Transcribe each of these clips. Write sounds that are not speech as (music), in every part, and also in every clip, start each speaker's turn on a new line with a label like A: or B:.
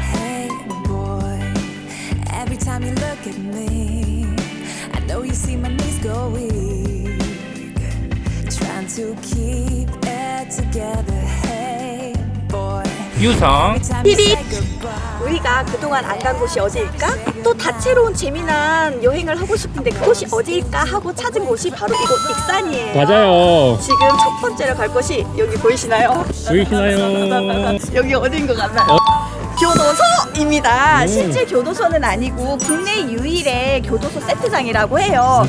A: Hey boy, every time you look at me, I know you see my knees go weak. Trying to keep it together. Hey boy,
B: 유성
A: every time you
C: 삐빅.
A: say goodbye. (laughs)
C: 우리가 그동안 안 간 곳이 어디일까? 또 다채로운 재미난 여행을 하고 싶은데 그곳이 어디일까 하고 찾은 곳이 바로 이곳 익산이에요.
B: 맞아요
C: 지금 첫 번째로 갈 곳이 여기 보이시나요?
B: 보이시나요? (laughs)
C: 여기 어딘 것 같나요? 교도소입니다.
B: 음.
C: 실제 교도소는 아니고 국내 유일의 교도소 세트장이라고 해요.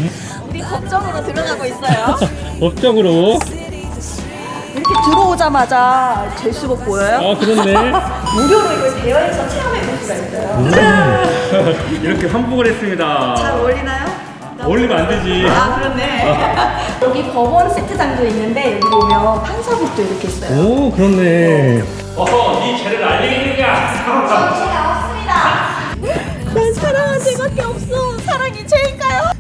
C: 우리 법정으로 들어가고 있어요. (laughs)
B: 법적으로
C: 이렇게 들어오자마자 제수복 보여요?
B: 아 그렇네 (laughs)
C: 무료로 이걸 대여해서 체험해 볼 수가 있어요.
B: 음. (laughs) 이렇게 환복을 했습니다
C: 잘 어울리나요?
B: 어울리면 안 되지
C: 아 그렇네. (laughs) 여기 법원 세트장도 있는데 여기 보면 판사복도 이렇게 있어요.
B: 오 그렇네 어허 네 죄를 알리겠느냐
C: 난 사랑한 죄밖에 없어. 사랑이 죄인가요?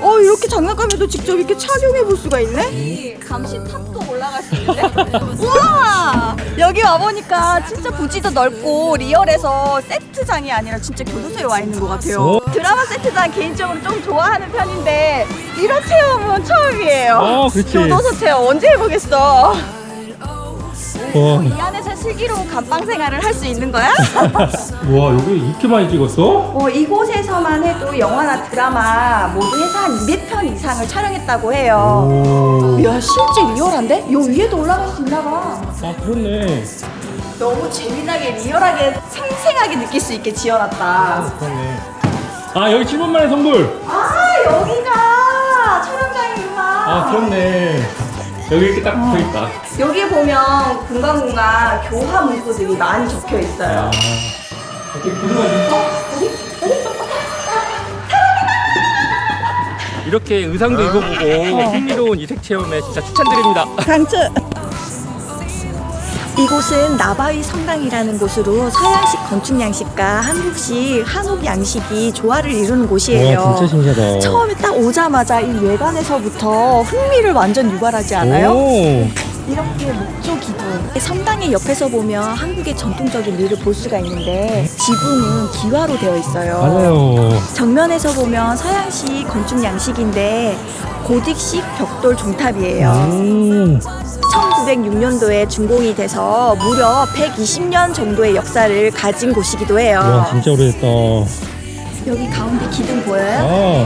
C: 어 이렇게 장난감에도 직접 이렇게 착용해 볼 수가 있네. 감시 탑도 올라갈 수 있는데. 우와 여기 와 보니까 진짜 부지도 넓고 리얼해서 세트장이 아니라 진짜 교도소에 와 있는 것 같아요.
B: 오.
C: 드라마 세트장 개인적으로 좀 좋아하는 편인데 이런 체험은 처음이에요.
B: 어, 그렇지.
C: 교도소 체험 언제 해보겠어?
B: 와,
C: 이 안에서 슬기로운 감방 생활을 할 수 있는 거야? (laughs)
B: 와 여기 이렇게 많이 찍었어?
C: 어, 이곳에서만 해도 영화나 드라마 모두 해서 한200 편 이상을 촬영했다고 해요.
B: 오.
C: 야, 실제 리얼한데? 요 위에도 올라갈 수 있나 봐.
B: 아 그렇네
C: 너무 재미나게 리얼하게 생생하게 느낄 수 있게 지어놨다.
B: 그렇네 아 여기 7번 만의 선물
C: 아, 여기가 촬영장이구나.
B: 아 그렇네 여기 이렇게 딱 붙어 있다
C: 여기 보면 공간공간 교화 문구들이 많이 적혀 있어요.
B: 아 이렇게 구두가 있어? 이렇게 의상도 입어보고 흥미로운 이색 체험에 진짜 추천드립니다
C: 강추. 이곳은 나바위 성당이라는 곳으로 서양식 건축 양식과 한국식 한옥 양식이 조화를 이루는 곳이에요.
B: 신기하다
C: 처음에 딱 오자마자 이 외관에서부터 흥미를 완전 유발하지 않아요?
B: 오.
C: 이렇게 목조 기둥. 성당의 옆에서 보면 한국의 전통적인 릴을 볼 수가 있는데 지붕은 기와로 되어 있어요.
B: 맞아요
C: 정면에서 보면 서양식 건축 양식인데 고딕식 벽돌 종탑이에요.
B: 음.
C: 1906년도에 준공이 돼서 무려 120년 정도의 역사를 가진 곳이기도 해요.
B: 와 진짜 오래됐다
C: 여기 가운데 기둥 보여요?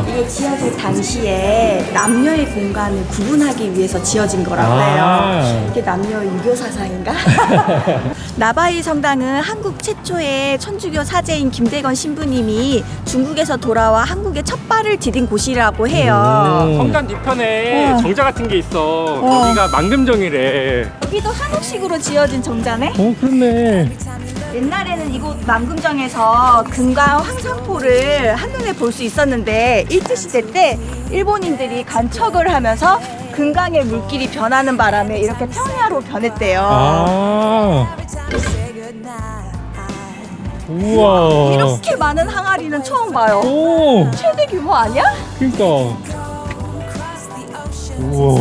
B: 아.
C: 이게 지어질 당시에 남녀의 공간을 구분하기 위해서 지어진 거라고
B: 아.
C: 해요. 이게 남녀 유교 사상인가? (laughs) 나바이 성당은 한국 최초의 천주교 사제인 김대건 신부님이 중국에서 돌아와 한국에 첫 발을 디딘 곳이라고 해요.
B: 음.
D: 성당 뒤편에
C: 어.
D: 정자 같은 게 있어.
C: 어.
D: 여기가 망금정이래.
C: 여기도 한옥식으로 지어진 정자네?
B: 어 그렇네
C: 옛날에는 이곳 만금정에서 금강 황산포를 한눈에 볼 수 있었는데 일제시대 때 일본인들이 간척을 하면서 금강의 물길이 변하는 바람에 이렇게 평야로 변했대요.
B: 아 우와
C: 이렇게 많은 항아리는 처음 봐요.
B: 오
C: 최대 규모 아니야?
B: 그니까 우와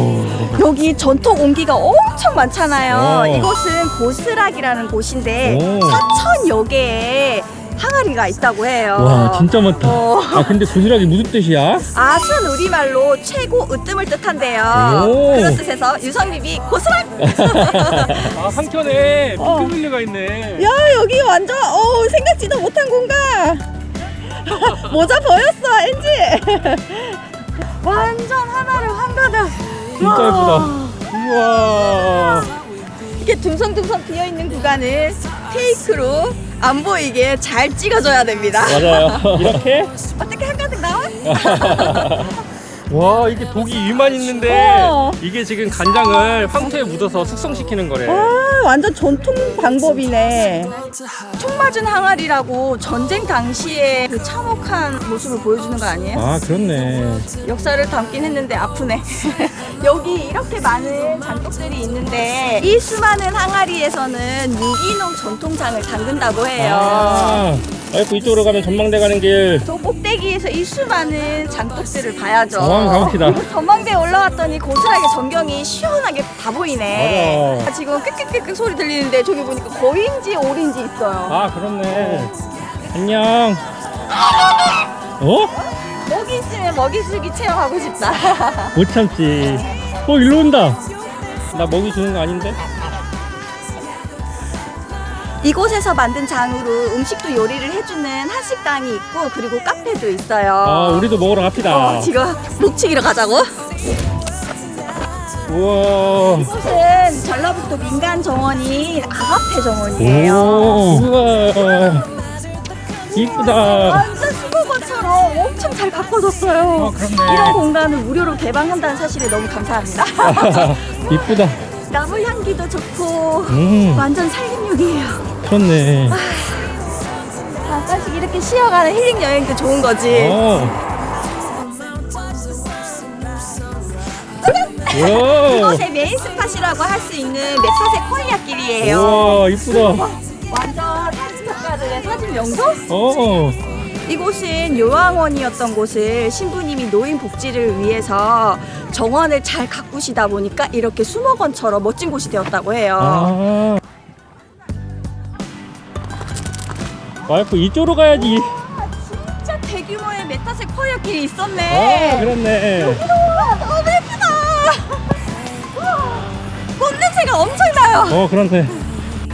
C: 여기 전통 옹기가 엄청 많잖아요.
B: 오.
C: 이곳은 고스락이라는 곳인데
B: 오.
C: 4천여 개의 항아리가 있다고 해요.
B: 와 진짜 많다
C: 어.
B: 아 근데 고스락이 무슨 뜻이야?
C: 아순 우리말로 최고 으뜸을 뜻한대요.
B: 오.
C: 그런 뜻에서 유성비비 고스락. (laughs)
D: 아 한켠에
C: 어.
D: 핑크뮬리가 있네.
C: 야 여기 완전 어 생각지도 못한 공간. (laughs) 모자 보였어 엔지. (laughs) 완전 하나를 한 가득.
B: 진짜 예쁘다 우 와
C: 이렇게 듬성듬성 비어 있는 구간을 테이크로 안 보이게 잘 찍어줘야 됩니다.
B: 맞아요 이렇게? (laughs)
C: 어떻게 한 가득 나와? (laughs)
D: 와 이게 독이 위만 있는데
C: 어.
D: 이게 지금 간장을 황토에 묻어서 숙성시키는 거래.
C: 아 완전 전통 방법이네. 총 맞은 항아리라고 전쟁 당시에 그 참혹한 모습을 보여주는 거 아니에요?
B: 아 그렇네
C: 역사를 담긴 했는데 아프네. (laughs) 여기 이렇게 많은 장독들이 있는데 이 수많은 항아리에서는 유기농 전통장을 담근다고 해요.
B: 아 와이프 이쪽으로 가면 전망대 가는 길.
C: 저 꼭대기에서 이 수많은 장독들을 봐야죠.
B: 어, 가봅시다.
C: 전망대에 올라왔더니 고스란히 전경이 시원하게 다 보이네.
B: 맞아.
C: 아, 지금 끄끄끄끄 소리 들리는데 저기 보니까 거인지 오린지 있어요.
B: 아 그렇네. 안녕. 어?
C: 먹이 있으면 먹이주기 체험하고 싶다.
B: 못 참지. 어 일로 온다. 나 먹이 주는 거 아닌데?
C: 이곳에서 만든 장으로 음식도 요리를 해주는 한식당이 있고 그리고 카페도 있어요.
B: 아 우리도 먹으러 갑시다.
C: 어, 지금 목치기로 가자고?
B: 우와.
C: 이곳은 전라북도 민간 정원인 아가페 정원이에요.
B: 오. 우와. 이쁘다.
C: 완전 엄청 잘 바꿔줬어요.
B: 어, 그렇네.
C: 이런 공간을 무료로 개방한다는 사실에 너무 감사합니다. (laughs)
B: 이쁘다.
C: 나무 향기도 좋고
B: 음.
C: 완전 살림욕이에요.
B: 그렇네.
C: 잠깐씩 이렇게 쉬어가는 힐링 여행도 좋은 거지.
B: 어. 우와.
C: 이곳의 메인 스팟이라고 할 수 있는 메타세 코리아길이에요.
B: 우와 이쁘다.
C: 완전 사진 작가들의 사진 명소?
B: 어.
C: 이곳은 요양원이었던 곳을 신부님이 노인 복지를 위해서 정원을 잘 가꾸시다 보니까 이렇게 수목원처럼 멋진 곳이 되었다고 해요.
B: 아. 와이프 이쪽으로 가야지.
C: 진짜 대규모의 메타색 커리어길이 있었네.
B: 아 그렇네.
C: 우와, 너무 예쁘다. 우와, 꽃냄새가 엄청나요.
B: 어 그렇네.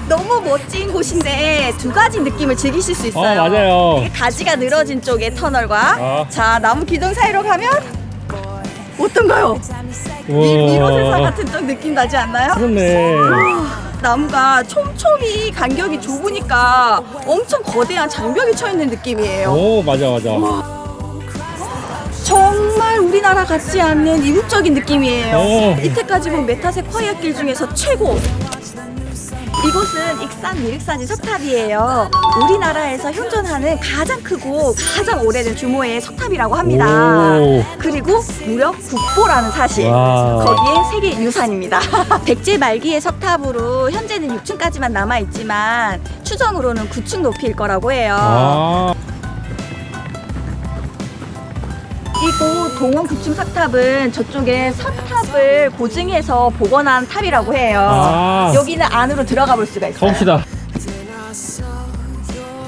C: 너무 멋진 곳인데 두 가지 느낌을 즐기실 수
B: 어
C: 있어요.
B: 맞아요.
C: 가지가 늘어진 쪽의 터널과
B: 아.
C: 자 나무 기둥 사이로 가면 어떤가요? 미, 미로세상
B: 우와.
C: 같은 쪽 느낌 나지 않나요?
B: 그렇네.
C: 나무가 촘촘히 간격이 좁으니까 엄청 거대한 장벽이 쳐 있는 느낌이에요.
B: 오 맞아 맞아.
C: 정말 우리나라 같지 않는 이국적인 느낌이에요.
B: 오.
C: 이때까지 본 메타색 화약길 중에서 최고. 이곳은 익산 미륵사지 석탑이에요. 우리나라에서 현존하는 가장 크고 가장 오래된 규모의 석탑이라고 합니다.
B: 오.
C: 그리고 무려 국보라는 사실.
B: 와.
C: 거기에 세계 유산입니다. (laughs) 백제 말기의 석탑으로 현재는 6층까지만 남아 있지만 추정으로는 9층 높이일 거라고 해요.
B: 아.
C: 동원 9층 석탑은 저쪽에 석탑을 고증해서 복원한 탑이라고 해요.
B: 아.
C: 여기는 안으로 들어가 볼 수가 있어요.
B: 가봅시다.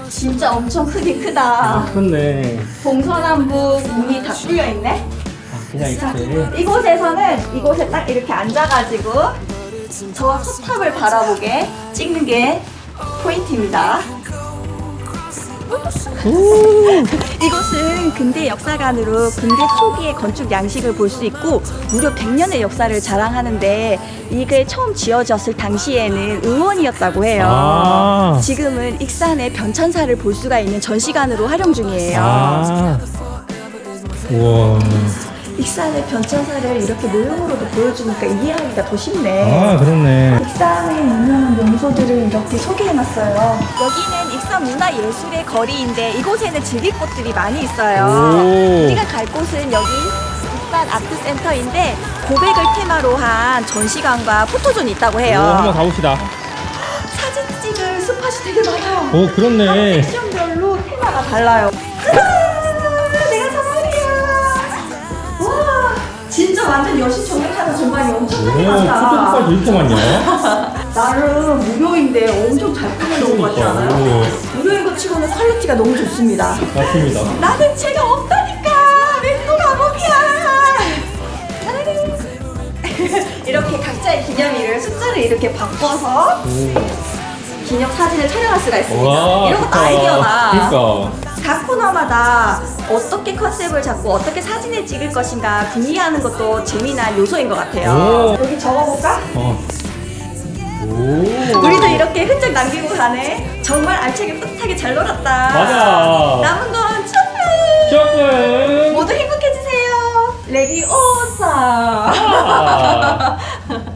C: 진짜 엄청 크긴 크다.
B: 그렇네.
C: 동서남북 문이 다 뚫려 있네.
B: 그냥 이렇게.
C: 이곳에서는 이곳에 딱 이렇게 앉아가지고 저 석탑을 바라보게 찍는 게 포인트입니다. 이곳은 근대 역사관으로 근대 초기의 건축 양식을 볼 수 있고 무려 100년의 역사를 자랑하는데 이게 처음 지어졌을 당시에는 의원이었다고 해요.
B: 아.
C: 지금은 익산의 변천사를 볼 수가 있는 전시관으로 활용 중이에요.
B: 아. 우와.
C: 익산의 변천사를 이렇게 모형으로도 보여주니까 이해하기가 더 쉽네.
B: 아 그렇네.
C: 익산의 유명한 명소들을 이렇게 소개해놨어요. 여기는 익산 문화예술의 거리인데 이곳에는 즐길 곳들이 많이 있어요.
B: 오.
C: 우리가 갈 곳은 여기 익산 아트센터인데 고백을 테마로 한 전시관과 포토존이 있다고
B: 오
C: 해요.
B: 한번 가봅시다.
C: 사진 찍을 스팟이 되게 많아요.
B: 오 그렇네.
C: 섹션별로 테마가 달라요. 진짜 완전 여신 정력하는 공간이 엄청
B: 오
C: 크게 많다.
B: 포토까지 이렇게 많냐?
C: 나름 무료인데 엄청 잘 꾸며놓은 것 같지 않아요?
B: 오,
C: 무료인 것 치고는 퀄리티가 너무 좋습니다.
B: 맞습니다.
C: 나는 죄가 없다니까! 왜또 감옥이야! (laughs) 이렇게 각자의 기념일을 숫자를 이렇게 바꿔서 기념 사진을 촬영할 수가 있습니다.
B: 와,
C: 이런 것도
B: 좋다.
C: 아이디어다.
B: 그러니까.
C: 각 코너마다 어떻게 컨셉을 잡고 어떻게 사진을 찍을 것인가 궁리하는 것도 재미난 요소인 것 같아요.
B: 오.
C: 여기 적어볼까?
B: 어. 오.
C: 우리도 이렇게 흔적 남기고 가네. 정말 알차게 뿌듯하게 잘 놀았다.
B: 맞아.
C: 남은 건 첫회.
B: 쇼핑.
C: 모두 행복해지세요. 레디 오사.
B: 아. (laughs)